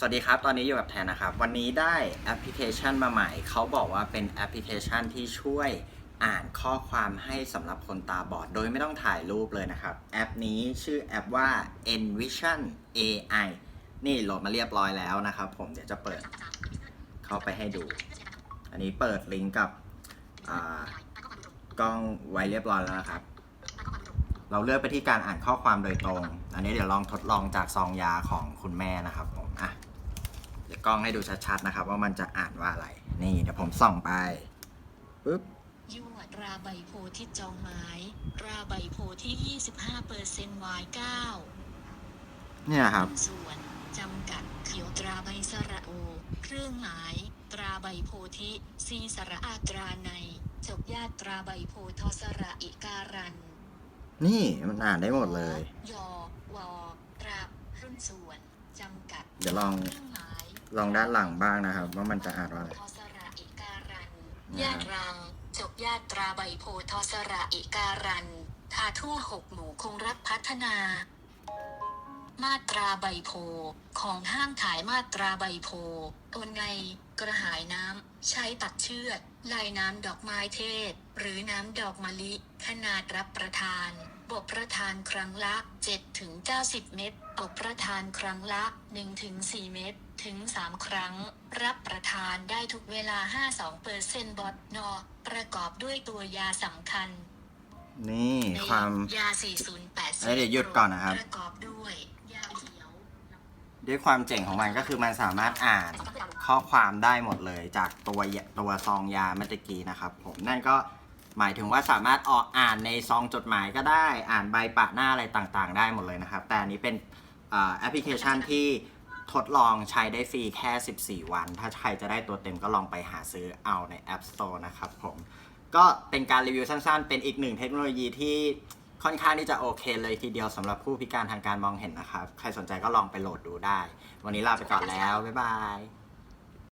สวัสดีครับ ตอนนี้อยู่กับแทนนะครับ วันนี้ได้แอปพลิเคชันมาใหม่ เขาบอกว่าเป็นแอปพลิเคชันที่ช่วยอ่านข้อความให้สำหรับคนตาบอด โดยไม่ต้องถ่ายรูปเลยนะครับ แอปนี้ชื่อแอปว่า Envision AI นี่โหลดมาเรียบร้อยแล้วนะครับผมเดี๋ยวจะเปิดเข้าไปให้ดู อันนี้เปิดลิงก์กับกล้องไว้เรียบร้อยแล้วนะครับ เราเลือกไปที่การอ่านข้อความโดยตรง อันนี้เดี๋ยวลองทดลองจากซองยาของคุณแม่นะครับผมอะ ล้องให้ดูชัดๆนะครับ ว่ามันจะอ่านว่าอะไร นี่เดี๋ยวผมส่องไปปึ๊บยวดราใบโพธิ์ที่จองไม้ราใบโพธิ์ที่ 25เปอร์เซ็นต์วาย9เนี่ยครับ ส่วนจำกัดเขียวตราใบสระโอ เครื่องหมาย ตราใบโพธิซีสระอาตราในจบญาตตราใบโพทอสระอิการัน นี่มันอ่านได้หมดเลย ยอวอตรารุ่นส่วนจำกัด เดี๋ยวลอง ลองด้านหลังบ้างนะครับ ว่ามันจะอ่านว่าอะไรทอสระอิการันนะครับญาติรังจบญาติตราใบโพทอสระอิการันทาทั่วหกหมู่คงรักพัฒนา มาตราใบโพของห้างขายมาตราใบโพโอนไง กระหายน้ำใช้ตัดเชือด ลายน้ำดอกไม้เทศ หรือน้ำดอกมะลิ ขนาดรับประทานบทประทานครั้งละ 7-90 เม็ดออกประทานครั้งละ 1-4 เม็ดถึง 3 ครั้ง รับประทานได้ทุกเวลา 52เปอร์เซนต์บอทนอ ประกอบด้วยตัวยาสำคัญ นี่ในความ ยา 4080เอ้ยเดี๋ยวหยุดก่อนนะครับ ประกอบด้วยยาเขียว ด้วยความเจ๋งของมันก็คือมันสามารถอ่านข้อความได้หมดเลยจากตัวตัวซองยาเมื่อกี้นะครับ ผมนั่นก็หมายถึงว่าสามารถออกอ่านในซองจดหมายก็ได้อ่านใบปะหน้าอะไรต่างๆ ได้หมดเลยนะครับ แต่อันนี้เป็นแอปพลิเคชันที่ทดลองใช้ได้ฟรีแค่ 14 วัน ถ้าใครจะได้ตัวเต็มก็ลองไปหาซื้อเอาใน App Store นะครับผม ก็เป็นการรีวิวสั้นๆ เป็นอีกหนึ่งเทคโนโลยีที่ ค่อนข้างที่จะโอเคเลยทีเดียวสำหรับผู้พิการทางการมองเห็นนะครับ ใครสนใจก็ลองไปโหลดดูได้ วันนี้ลาไปก่อนแล้ว บ๊ายบาย